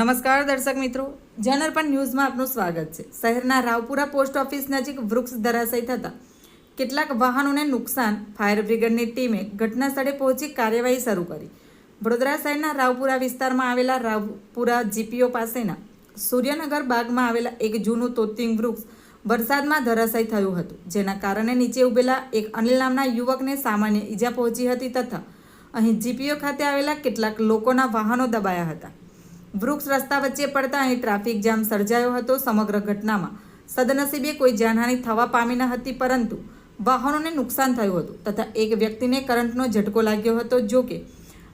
નમસ્કાર દર્શક મિત્રો. જનરપણ ન્યૂઝમાં આપનું સ્વાગત છે. શહેરના રાવપુરા પોસ્ટ ઓફિસ નજીક વૃક્ષ ધરાશય થતાં કેટલાક વાહનોને નુકસાન, ફાયર બ્રિગેડની ટીમે ઘટના સ્થળે પહોંચી કાર્યવાહી શરૂ કરી. વડોદરા શહેરના રાવપુરા વિસ્તારમાં આવેલા રાવપુરા જીપીઓ પાસેના સૂર્યનગર બાગમાં આવેલા એક જૂનું તોતિંગ વૃક્ષ વરસાદમાં ધરાશય થયું હતું, જેના કારણે નીચે ઉભેલા એક અનિલ નામના યુવકને સામાન્ય ઈજા પહોંચી હતી તથા અહીં જીપીઓ ખાતે આવેલા કેટલાક લોકોના વાહનો દબાયા હતા. વૃક્ષ રસ્તા વચ્ચે પડતા અહીં ટ્રાફિક જામ સર્જાયો હતો સમગ્ર ઘટનામાં. સદનસીબે કોઈ જાનહાનિ થવા પામી ન હતી, પરંતુ વાહનોને નુકસાન થયું હતું તથા એક વ્યક્તિને કરંટનો ઝટકો લાગ્યો હતો, જો કે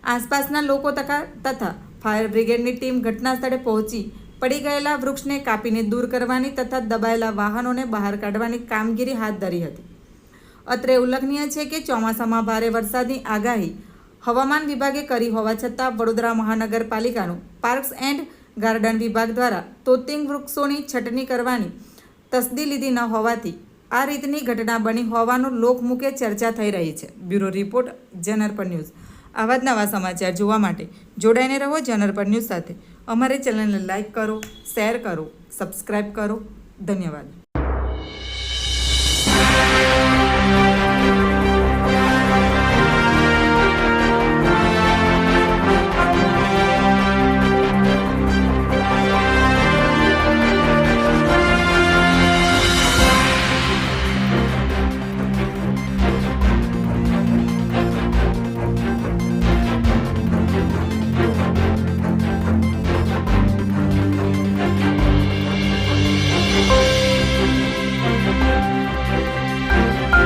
આસપાસના લોકો તથા ફાયર બ્રિગેડની ટીમ ઘટના સ્થળે પહોંચી, પડી ગયેલા વૃક્ષને કાપીને દૂર કરવાની તથા દબાયેલા વાહનોને બહાર કાઢવાની કામગીરી હાથ ધરી હતી. અત્રે ઉલ્લેખનીય છે કે ચોમાસામાં ભારે વરસાદની આગાહી હવામાન વિભાગે કરી હોવા છતાં વડોદરા મહાનગરપાલિકાનું પાર્ક્સ એન્ડ ગાર્ડન વિભાગ દ્વારા તોતિંગ વૃક્ષોની છટણી કરવાની તસદી લીધી ન હોવાથી આ રીતની ઘટના બની હોવાનું લોકમુખે ચર્ચા થઈ રહી છે. બ્યુરો રિપોર્ટ જનરપર ન્યૂઝ. આવા જ નવા સમાચાર જોવા માટે જોડાઈને રહો જનરપર ન્યૂઝ સાથે. અમારી ચેનલને લાઇક કરો, શેર કરો સબસ્ક્રાઈબ કરો. ધન્યવાદ.